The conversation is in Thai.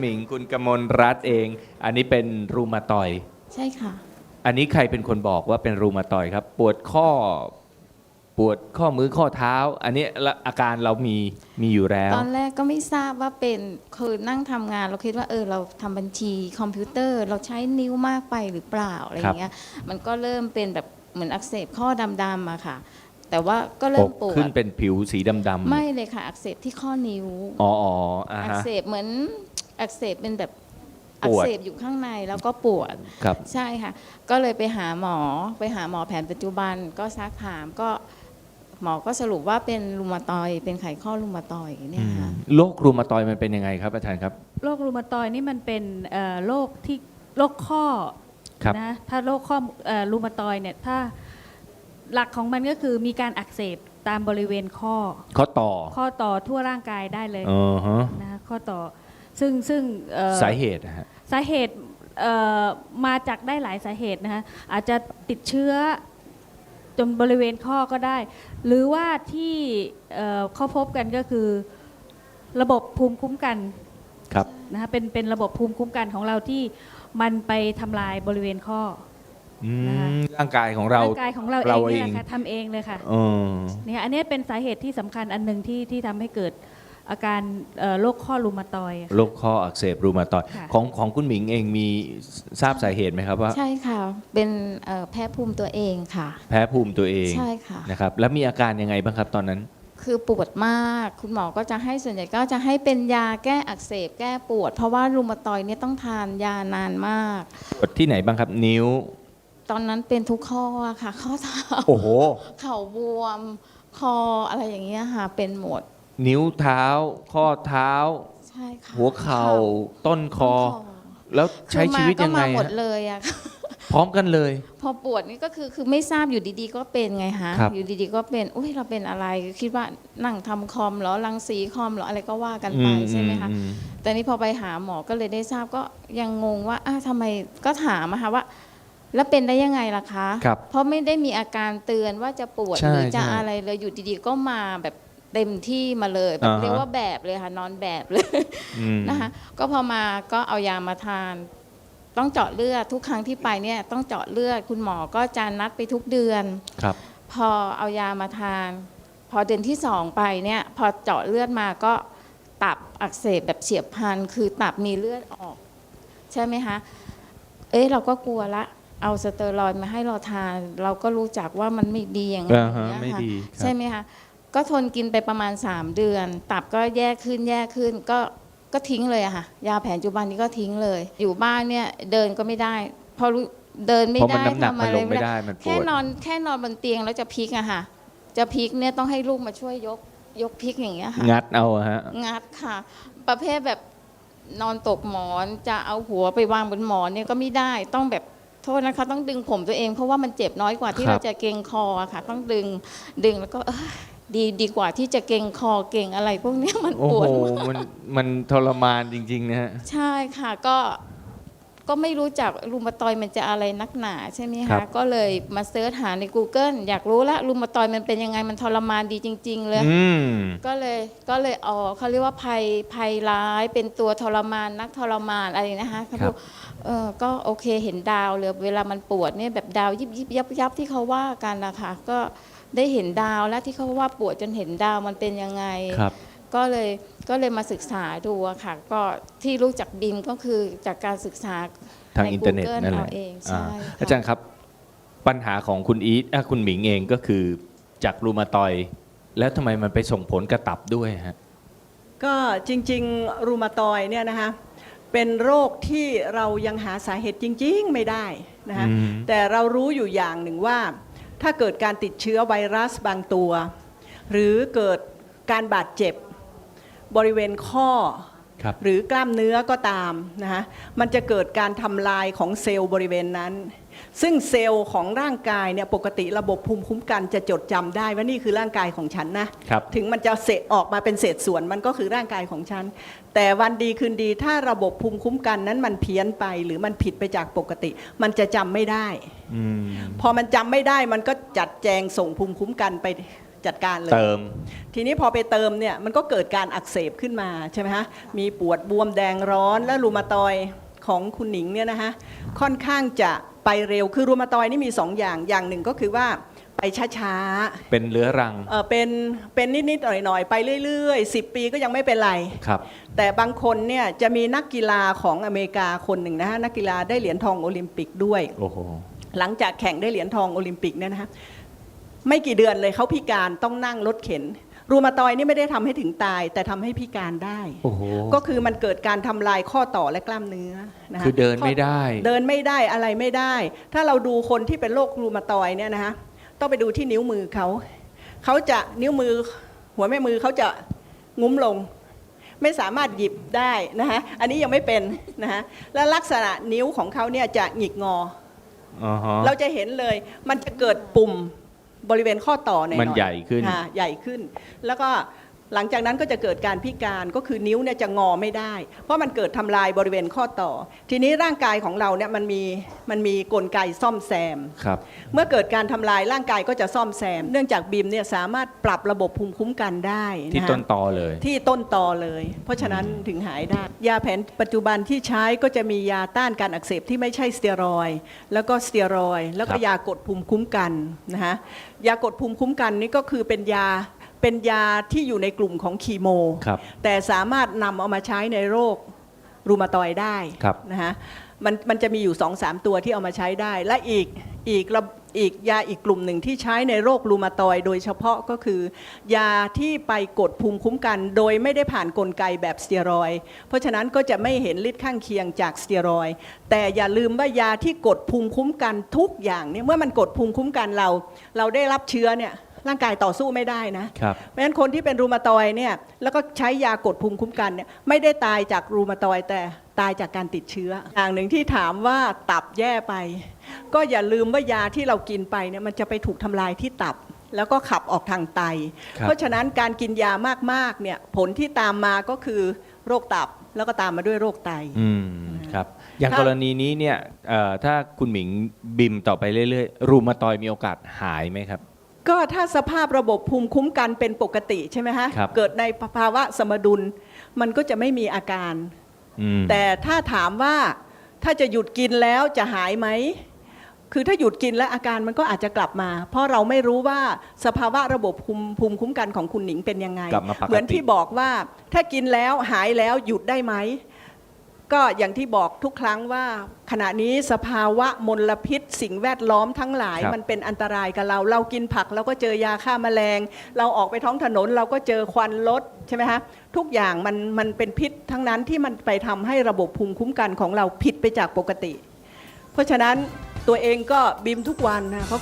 หมิงคุณกมลรัตน์เอง อันนี้เป็นรูมาตอยด์ใช่ค่ะ อันนี้ใครเป็นคนบอกว่าเป็นรูมาตอยด์ครับ ปวดข้อ ปวดข้อมือข้อเท้า อันนี้ละอาการเรามีมีอยู่แล้ว ตอนแรกก็ไม่ทราบว่าเป็นคือนั่งทำงานเราคิดว่าเออเราทำบัญชีคอมพิวเตอร์เราใช้นิ้วมากไปหรือเปล่าอะไรอย่างเงี้ยมันก็เริ่มเป็นแบบเหมือนอักเสบข้อดำๆอะค่ะ แต่ว่าก็ปเริ่มกปวดขึ้นเป็นผิวสีดำๆไม่เลยค่ะ อักเสบที่ข้อนิ้ว อ๋ออ๋ออ่าอักฮะเสบเหมือน อักเสบเป็นแบบปอักวดเสบอยู่ข้างในแล้วก็ปวดครับ ใช่ค่ะ ก็เลยไปหาหมอไปหาหมอแผนปัจจุบันก็ซักถามก็หมอก็สรุปว่าเป็นรูมาตอยด์เป็นไขข้อรูมาตอยด์เนี่ยค่ะโรครูมาตอยด์มันเป็นยังไงครับอาจารย์ครับโรครูมาตอยด์นี่มันเป็นเอ่อโรคที่โรคข้อครับนะถ้าโรคข้อเอ่อรูมาตอยด์เนี่ยถ้าหลักของมันก็คือมีการอักเสบตามบริเวณข้อ ข้อต่อข้อต่อทั่วร่างกายได้เลยอ๋อฮะนะคะข้อต่อ ซึ่งซึ่งเอ่อสาเหตุนะฮะ สาเหตุเอ่อมาจากได้หลายสาเหตุนะคะอาจจะติดเชื้อจนบริเวณข้อก็ได้ หรือว่าที่เอ่อเขาพบกันก็คือระบบภูมิคุ้มกันครับ นะคะเป็นเป็นระบบภูมิคุ้มกันของเราที่มันไปทำลายบริเวณข้อ อืนะคะมร่างกายของเรา ร่างกายของเราเอเรางนี่แหเองละค่ะทำเองเลยค่ะ เออ เนี่ยอันนี้เป็นสาเหตุที่สำคัญอันหนึ่งที่ที่ทำให้เกิด อาการเอ่อโรคข้อรูมาตอยด์อะค่ะ โรคข้ออักเสบรูมาตอยด์ค่ะ ของของคุณหมิงเองมีทราบสาเหตุไหมครับว่า ใช่ค่ะ เป็นเอ่อแพ้ภูมิตัวเองค่ะ แพ้ภูมิตัวเองใช่ค่ะ นะครับแล้วมีอาการยังไงบ้างครับตอนนั้น คือปวดมาก คุณหมอก็จะให้ส่วนใหญ่ก็จะให้เป็นยาแก้อักเสบแก้ปวด เพราะว่ารูมาตอยด์เนี่ยต้องทานยานานมาก ปวดที่ไหนบ้างครับนิ้ว ตอนนั้นเป็นทุกข้ออะค่ะ ข้อเท้าโอ้โห เข่าบวม คออะไรอย่างเงี้ยค่ะ เป็นหมด นิ้วเท้า ข้อเท้า ใช่ค่ะหัวเข่า ต้นคอคอ แล้วใช้ชีวิตยังไงคือมาก็มาหมดฮะเลยอะพร้อมกันเลย พอปวดนี่ก็คือคือไม่ทราบอยู่ดีๆ ก็เป็นไงฮะ ครับ อยู่ดีๆก็เป็นอุ้ยเราเป็นอะไรคิดว่านั่งทำคอมเหรอรังสีคอมเหรออะไรก็ว่ากันไปใช่ไหมคะ อือืแต่นี่พอไปหาหมอก็เลยได้ทราบก็ยังงงว่าอ้าวทำไมก็ถามอะค่ะว่า แล้วเป็นได้ยังไงล่ะคะ ครับเพราะไม่ได้มีอาการเตือนว่าจะปวดใช่หรือจะใช่ อะไรเลยอยู่ดีๆก็มาแบบ เต็มที่มาเลยแบบอ่าฮะ เรียกว่าแบบเลยค่ะนอนแบบเลยอืมนะคะก็พอมาก็เอายามาทาน ต้องเจาะเลือดทุกครั้งที่ไปเนี่ยต้องเจาะเลือดคุณหมอก็จะนัดไปทุกเดือน ครับ พอเอายามาทาน พอเดือนที่สองไปเนี่ยพอเจาะเลือดมาก็ตับอักเสบแบบเฉียบพลันคือตับมีเลือดออก ใช่ไหมคะเอ๊ะเราก็กลัวละ เอาสเตอรอยด์มาให้เราทาน เราก็รู้จักว่ามันไม่ดีอย่างอ่าฮะเงี้ยไม่ค่ะดีครับ ใช่ไหมคะ ก็ทนกินไปประมาณ 3 เดือน ตับก็แย่ขึ้นแย่ขึ้น ก็ก็ทิ้งเลยอะค่ะยาแผนปัจจุบันนี้ก็ทิ้งเลย อยู่บ้านเนี่ยเดินก็ไม่ได้ พอรู้เดินไม่เพราะมันได้น้ำหนักทำมันอะไรลงไม่ได้มันปแค่วดนอนแค่นอนบนเตียงแล้วจะพลิกอะค่ะ จะพลิกเนี่ยต้องให้ลูกมาช่วยยกยกพลิกอย่างเงี้ยค่ะงัดเอาอะฮะงัดค่ะ ประเภทแบบนอนตกหมอนจะเอาหัวไปวางบนหมอนเนี่ยก็ไม่ได้ต้องแบบโทษนะคะ ต้องดึงผมตัวเองเพราะว่ามันเจ็บน้อยกว่าที่ครับเราจะเกรงคออะค่ะ ต้องดึงดึงแล้วก็เอ้ย ดีดีกว่าที่จะเกรงคอเกรงอะไรพวกเนี้ยมันโอ้ปโหวดมากมันมันทรมานจริง ๆ นะฮะ ใช่ค่ะก็ก็ไม่รู้จักรูมาตอยด์มันจะอะไรนักหนาใช่ไหมครัคะบ ก็เลยมาเสิร์ชหาใน Google อยากรู้ละรูมาตอยด์มันเป็นยังไงมันทรมานดีจริง ๆ เลย อืม ก็เลยก็เลยอ๋อเขาเรียกว่าภัยภัยร้ายเป็นตัวทรมานนักทรมานอะไรนะคะเขาครับอกเออก็โอเคเห็นดาวเลยเวลามันปวดเนี่ยแบบดาวยิบยิบยับยับที่เขาว่ากันนะคะก็ ได้เห็นดาวแล้วที่เขาว่าปวดจนเห็นดาวมันเป็นยังไง ครับ ก็เลยก็เลยมาศึกษาดูอะค่ะ ก็ที่รู้จักบิมก็คือจากการศึกษาทางในอินเทอร์เน็ต Google นั่นแหละเอาเองใช่อ่าค่ะอาจารย์ครับปัญหาของคุณอีทอะคุณหมิงเองก็คือจากรูมาตอยด์แล้วทำไมมันไปส่งผลกระตับด้วยฮะ ก็จริงๆ รูมาตอยด์เนี่ยนะคะเป็นโรคที่เรายังหาสาเหตุจริง ๆ ไม่ได้นะคะอืม แต่เรารู้อยู่อย่างหนึ่งว่า ถ้าเกิดการติดเชื้อไวรัสบางตัว หรือเกิดการบาดเจ็บบริเวณข้อ ครับหรือกล้ามเนื้อก็ตามนะคะมันจะเกิดการทำลายของเซลล์บริเวณนั้น ซึ่งเซลล์ของร่างกายเนี่ยปกติระบบภูมิคุ้มกันจะจดจำได้ว่านี่คือร่างกายของฉันนะครับ ถึงมันจะเสะออกมาเป็นเศษส่วนมันก็คือร่างกายของฉัน แต่วันดีคืนดีถ้าระบบภูมิคุ้มกันนั้นมันเพี้ยนไป หรือมันผิดไปจากปกติ มันจะจำไม่ได้ อืม พอมันจำไม่ได้มันก็จัดแจงส่งภูมิคุ้มกันไป จัดการเลย เติม ทีนี้พอไปเติมเนี่ยมันก็เกิดการอักเสบขึ้นมาใช่ไหมฮะมีปวดบวมแดงร้อนและรูมาตอยด์ของคุณหนิงเนี่ยนะคะค่อนข้างจะไปเร็วคือรูมาตอยด์นี่มี 2 อย่างอย่างหนึ่งก็คือว่าไปช้าเป็นเรื้อรัง ๆเออเป็นเป็นนิดๆหน่อยๆ ไปเรื่อยๆ 10 ปีก็ยังไม่เป็นไร ครับ แต่บางคนเนี่ยจะมีนักกีฬาของอเมริกาคนหนึ่งนะฮะนักกีฬาได้เหรียญทองโอลิมปิกด้วย โอ้โห หลังจากแข่งได้เหรียญทองโอลิมปิกเนี่ยนะคะ ไม่กี่เดือนเลยเขาพิการต้องนั่งรถเข็น รูมาตอยด์นี่ไม่ได้ทำให้ถึงตาย แต่ทำให้พิการได้โอ้โหก็คือมันเกิดการทำลายข้อต่อและกล้ามเนื้อนะคะคือเดินไม่ได้ เดินไม่ได้อะไรไม่ได้ ถ้าเราดูคนที่เป็นโรครูมาตอยด์เนี่ยนะคะต้องไปดูที่นิ้วมือเขาเขาจะนิ้วมือหัวแม่มือเขาจะงุ้มลง ไม่สามารถหยิบได้นะคะอันนี้ยังไม่เป็นนะคะและลักษณะนิ้วของเขาเนี่ยจะหงิกงออ๋อฮะเราจะเห็นเลยมันจะเกิดปุ่ม บริเวณข้อต่อหน่อยๆมันใหญ่ขึ้นค่ะใหญ่ขึ้น แล้วก็ หลังจากนั้นก็จะเกิดการพิการก็คือนิ้วเนี่ยจะงอไม่ได้ เพราะมันเกิดทำลายบริเวณข้อต่อ ทีนี้ร่างกายของเราเนี่ยมันมีมันมีกลไกซ่อมแซมครับเมื่อเกิดการทำลายร่างกายก็จะซ่อมแซม เนื่องจากบีมเนี่ยสามารถปรับระบบภูมิคุ้มกันได้ที่ะคะต้นตอเลย ที่ต้นตอเลย เพราะฉะนั้นถึงหายได้ยาแผนปัจจุบันที่ใช้ก็จะมียาต้านการอักเสบที่ไม่ใช่สเตียรอยด์แล้วก็สเตียรอยด์แล้วก็ครับยากดภูมิคุ้มกันนะฮะยากดภูมิคุ้มกันนี่ก็คือเป็นยา เป็นยาที่อยู่ในกลุ่มของคีโม ครับ แต่สามารถนำเอามาใช้ในโรครูมาตอยด์ได้ครับนะฮะมันมันจะมีอยู่2อสตัวที่เอามาใช้ได้ และอีกอีกระอีกยาอีกกลุ่มหนึ่งที่ใช้ในโรครูมาตอยด์โดยเฉพาะก็คือ ยาที่ไปกดภูมิคุ้มกัน โดยไม่ได้ผ่านกลไกแบบสเตียรอยด์เพราะฉะนั้นก็จะไม่เห็นฤทธิ์ข้างเคียงจากสเตียรอยด์แต่อย่าลืมว่ายาที่กดภูมิคุ้มกันทุกอย่างเนี่ยเมื่อมันกดภูมิคุ้มกันเรา เราได้รับเชื้อเนี่ย ร่างกายต่อสู้ไม่ได้นะครับเพราะฉะนั้นคนที่เป็นรูมาตอยด์เนี่ยแล้วก็ใช้ยากดภูมิคุ้มกันเนี่ยไม่ได้ตายจากรูมาตอยด์แต่ตายจากการติดเชื้อ อย่างหนึ่งที่ถามว่าตับแย่ไป ก็อย่าลืมว่ายาที่เรากินไปเนี่ยมันจะไปถูกทำลายที่ตับแล้วก็ขับออกทางไตครับเพราะฉะนั้นการกินยามากๆเนี่ยผลที่ตามมาก็คือโรคตับแล้วก็ตามมาด้วยโรคไตอืมครับอย่างถ้ากรณีนี้เนี่ยเอ่อถ้าคุณหมิงบิมต่อไปเรื่อยๆ รูมาตอยมีโอกาสหายไหมครับ ก็ถ้าสภาพระบบภูมิคุ้มกันเป็นปกติใช่ไหมฮะครับ เกิดในภาวะสมดุล มันก็จะไม่มีอาการ อืมแต่ถ้าถามว่าถ้าจะหยุดกินแล้วจะหายไหม คือถ้าหยุดกินแล้วอาการมันก็อาจจะกลับมา เพราะเราไม่รู้ว่าสภาวะระบบภูมิภูมิคุ้มกันของคุณหนิงเป็นยังไง กลับมาปกติ เหมือนที่บอกว่าถ้ากินแล้วหายแล้วหยุดได้ไหม ก็อย่างที่บอกทุกครั้งว่าขณะนี้สภาวะมลพิษ สิ่งแวดล้อมทั้งหลาย ครับมันเป็นอันตรายกับเรา เรากินผักเราก็เจอยาฆ่าแมลง เราออกไปท้องถนนเราก็เจอควันรถใช่ไหมฮะทุกอย่างมันมันเป็นพิษทั้งนั้นที่มันไปทำให้ระบบภูมิคุ้มกันของเราผิดไปจากปกติ เพราะฉะนั้นตัวเองก็บิมทุกวันนะเพราะ